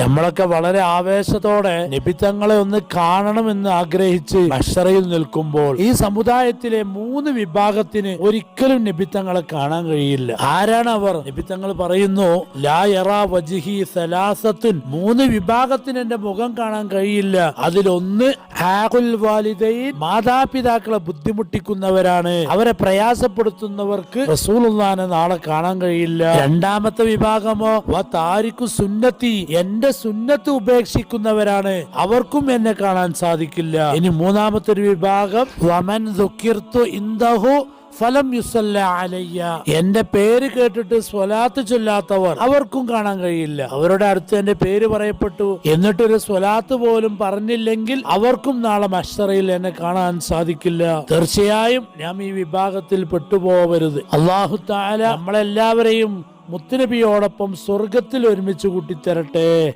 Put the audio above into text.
നമ്മളൊക്കെ വളരെ ആവേശത്തോടെ നിബിത്തങ്ങളെ ഒന്ന് കാണണമെന്ന് ആഗ്രഹിച്ച് മഷറയിൽ നിൽക്കുമ്പോൾ ഈ സമുദായത്തിലെ മൂന്ന് വിഭാഗത്തിന് ഒരിക്കലും നിബിത്തങ്ങളെ കാണാൻ കഴിയില്ല. ആരാണ് അവർ? നിബിത്തങ്ങൾ പറയുന്നു സലാസത്തുൻ. മൂന്ന് വിഭാഗത്തിന് എന്റെ മുഖം കാണാൻ കഴിയില്ല. അതിലൊന്ന് ഹാഖുൽ വാലിദൈൻ മാതാപിതാക്കളെ ബുദ്ധിമുട്ടിക്കുന്നവരാണ്. അവരെ പ്രയാസപ്പെടുത്തുന്നവർക്ക് റസൂലുല്ലാനെ നാളെ കാണാൻ കഴിയില്ല. രണ്ടാമത്തെ വിഭാഗമോ വ സുന്നത്തി. എന്റെ സുന്നത്ത് ഉപേക്ഷിക്കുന്നവരാണ്. അവർക്കും എന്നെ കാണാൻ സാധിക്കില്ല. ഇനി മൂന്നാമത്തെ ഒരു വിഭാഗം വമൻ ഇന്ദഹു ഫലം യുസല്ല അലയ്യ. എന്റെ പേര് കേട്ടിട്ട് സ്വലാത്ത് ചൊല്ലാത്തവർ അവർക്കും കാണാൻ കഴിയില്ല. അവരുടെ അടുത്ത് എന്റെ പേര് പറയപ്പെട്ടു. എന്നിട്ടൊരു സ്വലാത്ത് പോലും പറഞ്ഞില്ലെങ്കിൽ അവർക്കും നാളെ മഷറയിൽ എന്നെ കാണാൻ സാധിക്കില്ല. തീർച്ചയായും ഞാൻ ഈ വിഭാഗത്തിൽ പെട്ടുപോകരുത് അള്ളാഹു താല നമ്മളെല്ലാവരെയും മുത്തുനബിയോടൊപ്പം സ്വർഗത്തിൽ ഒരുമിച്ച് കൂട്ടിത്തരട്ടെ.